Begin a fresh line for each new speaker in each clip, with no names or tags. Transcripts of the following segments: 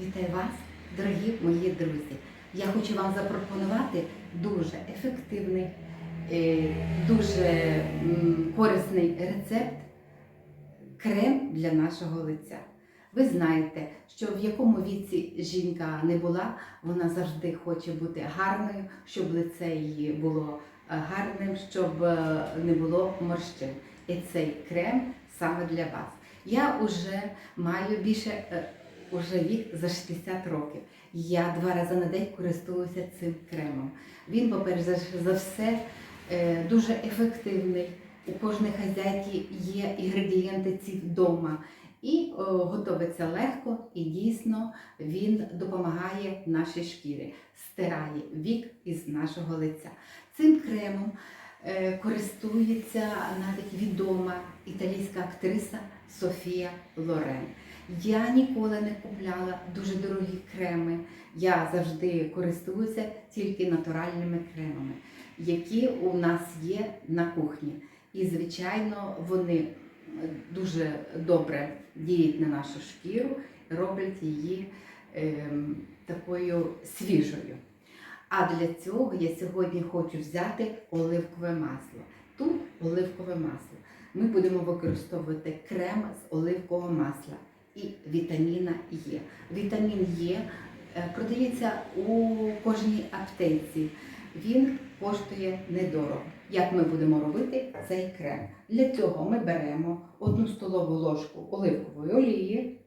Вітаю вас, дорогі мої друзі. Я хочу вам запропонувати дуже ефективний, е, дуже корисний рецепт крем для нашого лиця. Ви знаєте, що в якому віці жінка не була, вона завжди хоче бути гарною, щоб лице її було е, гарним, щоб е, не було морщин. І цей крем саме для вас. Я вже маю більше уже вік за 60 років. Я два рази на день користуюся цим кремом. Він, по-перше, за- все е, дуже ефективний. У кожної хазяйки є інгредієнти ці вдома. І о, готовиться легко, і дійсно він допомагає нашій шкірі, стирає вік із нашого лиця. Цим кремом е, користується навіть відома італійська актриса Софія Лорен. Я ніколи не купляла дуже дорогі креми. Я завжди користуюся тільки натуральними кремами, які у нас є на кухні. І, звичайно, вони дуже добре діють на нашу шкіру, роблять її ем, такою свіжою. А для цього я сьогодні хочу взяти оливкове масло. Тут оливкове масло. Ми будемо використовувати крем з оливкового масла і вітаміна Е. Вітамін Е е, продається у кожній аптеці. Він коштує недорого. Як ми будемо робити цей крем? Для цього ми беремо одну столову ложку оливкової олії.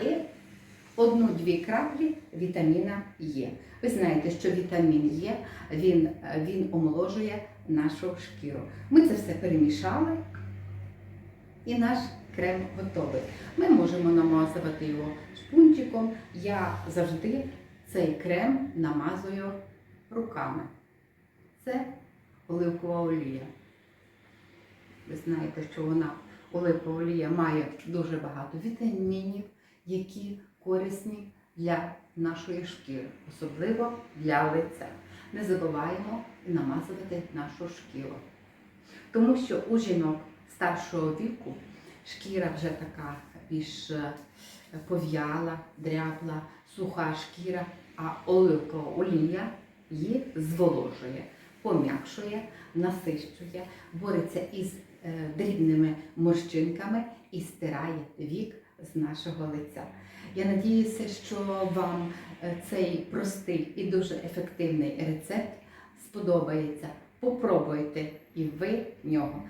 І одну-дві краплі вітаміна Е. Ви знаєте, що вітамін Е він, він омоложує нашу шкіру. Ми це все перемішали, і наш крем готовий. Ми можемо намазувати його шпунчиком. Я завжди цей крем намазую руками. Це оливкова олія. Ви знаєте, що вона оливкова олія має дуже багато вітамінів, які корисні для нашої шкіри, особливо для лиця. Не забуваємо намазувати нашу шкіру. Тому що у жінок старшого віку шкіра вже така більш е, пов'яла, дрябла, суха шкіра, а оливкова олія її зволожує, пом'якшує, насищує, бореться із е, дрібними морщинками і стирає вік нашого лиця. Я надіюся, що вам е, цей простий і дуже ефективний рецепт сподобається. Попробуйте і ви нього.